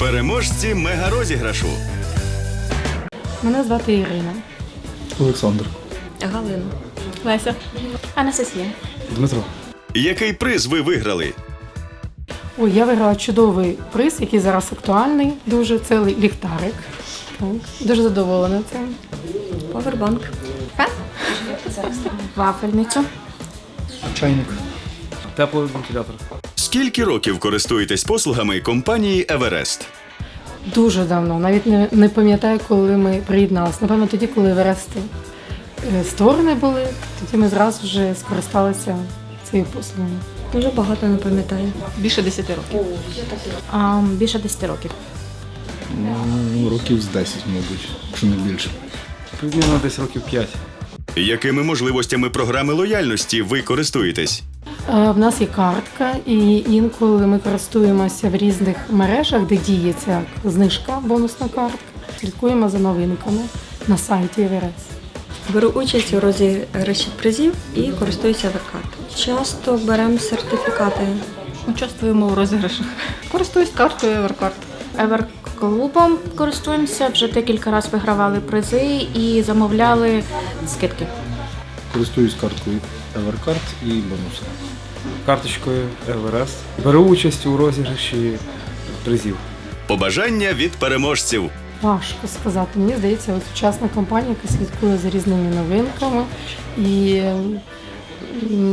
Переможці мегарозіграшу. Мене звати Ірина. Олександр. Галина. Леся. Анастасія. Дмитро. Який приз ви виграли? Ой, я виграла чудовий приз, який зараз актуальний. Дуже це ліхтарик. Так. Дуже задоволена цим. Повербанк. Вафельницю. Чайник. Теплий вентилятор. Скільки років користуєтесь послугами компанії Еверест? Дуже давно. Навіть не, не пам'ятаю, коли ми приєдналися. Напевно, тоді, коли Верести е, створені були, тоді ми зразу вже скористалися цією послугою. Дуже багато не пам'ятаю. Більше 10 років. А, більше 10 років. Ну, років з 10, мабуть, якщо не більше. Примірно десь років 5. Якими можливостями програми лояльності ви користуєтесь? Е, В нас є картка, і інколи ми користуємося в різних мережах, де діє ця знижка, бонусна картка. Слідкуємо за новинками на сайті Еверест. Беру участь у розіграші призів і користуюся Еверкарт. Часто беремо сертифікати. Участвуємо у розіграшах. Користуюсь карткою Evercard. Еверклубом користуємося, вже декілька разів вигравали призи і замовляли скидки. Користуюсь карткою Evercard і бонусом. Карточкою Everest. Беру участь у розіграші призів. Побажання від переможців. Важко сказати. Мені здається, от сучасна компанія, яка слідкує за різними новинками і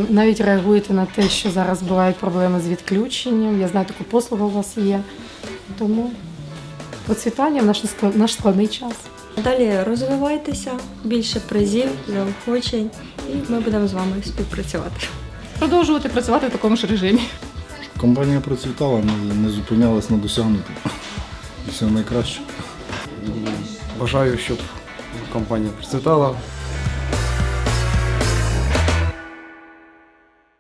навіть реагуєте на те, що зараз бувають проблеми з відключенням. Я знаю, таку послугу у вас є. Тому процвітання в наш склад- наш складний час. Далі розвивайтеся, більше призів, заохочень, і ми будемо з вами співпрацювати. Продовжувати працювати в такому ж режимі. Компанія процвітала, не, не зупинялась на досягнутому. І все найкраще. Бажаю, щоб компанія процвітала,